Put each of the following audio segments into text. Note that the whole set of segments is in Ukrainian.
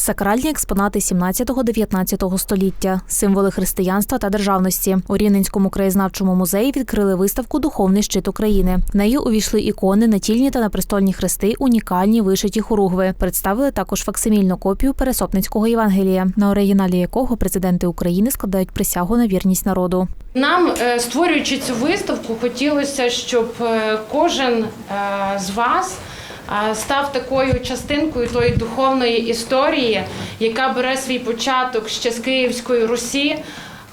Сакральні експонати 17-19 століття, символи християнства та державності. У Рівненському краєзнавчому музеї відкрили виставку Духовний щит України. В неї увійшли ікони, натільні та напрестольні хрести, унікальні вишиті хоругви. Представили також факсимільну копію Пересопницького Євангелія, на оригіналі якого президенти України складають присягу на вірність народу. Нам, е, створюючи цю виставку, хотілося, щоб е, кожен е, з вас став такою частинкою тої духовної історії, яка бере свій початок ще з Київської Русі.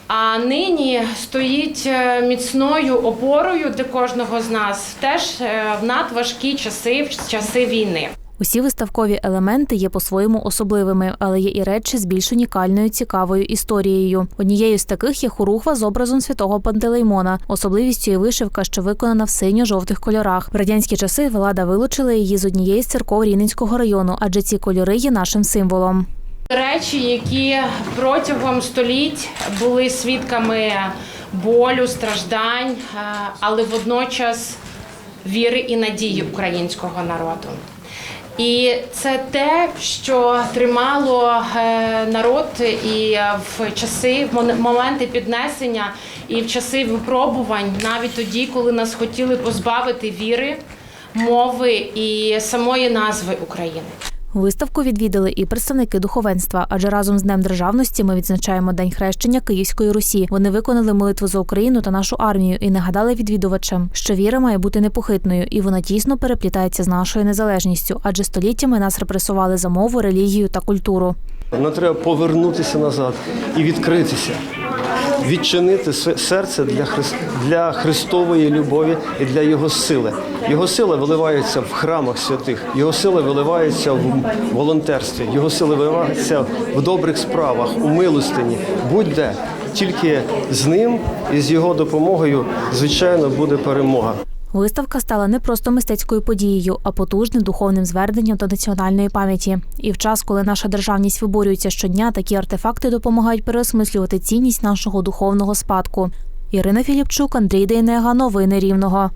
А нині стоїть е, міцною опорою для кожного з нас теж е, в надважкі часи, в часи війни. Усі виставкові елементи є по-своєму особливими, але є і речі з більш унікальною цікавою історією. Однією з таких є хорухва з образом святого Пантелеймона. Особливістю є вишивка, що виконана в синьо-жовтих кольорах. В радянські часи влада вилучила її з однієї з церков Рівненського району, адже ці кольори є нашим символом. Речі, які протягом століть були свідками болю, страждань, е, але водночас віри і надії українського народу. І це те, що тримало е, народ і в часи, в моменти піднесення, і в часи випробувань, навіть тоді, коли нас хотіли позбавити віри, мови і самої назви України. Виставку відвідали і представники духовенства, адже разом з Днем державності ми відзначаємо День хрещення Київської Русі. Вони виконали молитву за Україну та нашу армію і нагадали відвідувачам, що віра має бути непохитною, і вона тісно переплітається з нашою незалежністю, адже століттями нас репресували за мову, релігію та культуру. Нам треба повернутися назад і відкритися, відчинити се- серце для, Христ... для Христової любові і для Його сили. Його сила виливається в храмах святих, Його сила виливається в волонтерстві, Його сила виливається в добрих справах, у милостині, будь-де. Тільки з ним і з його допомогою, звичайно, буде перемога. Виставка стала не просто мистецькою подією, а потужним духовним зверненням до національної пам'яті. І в час, коли наша державність виборюється щодня, такі артефакти допомагають переосмислювати цінність нашого духовного спадку. Ірина Філіпчук, Андрій Дейнега, новини Рівного.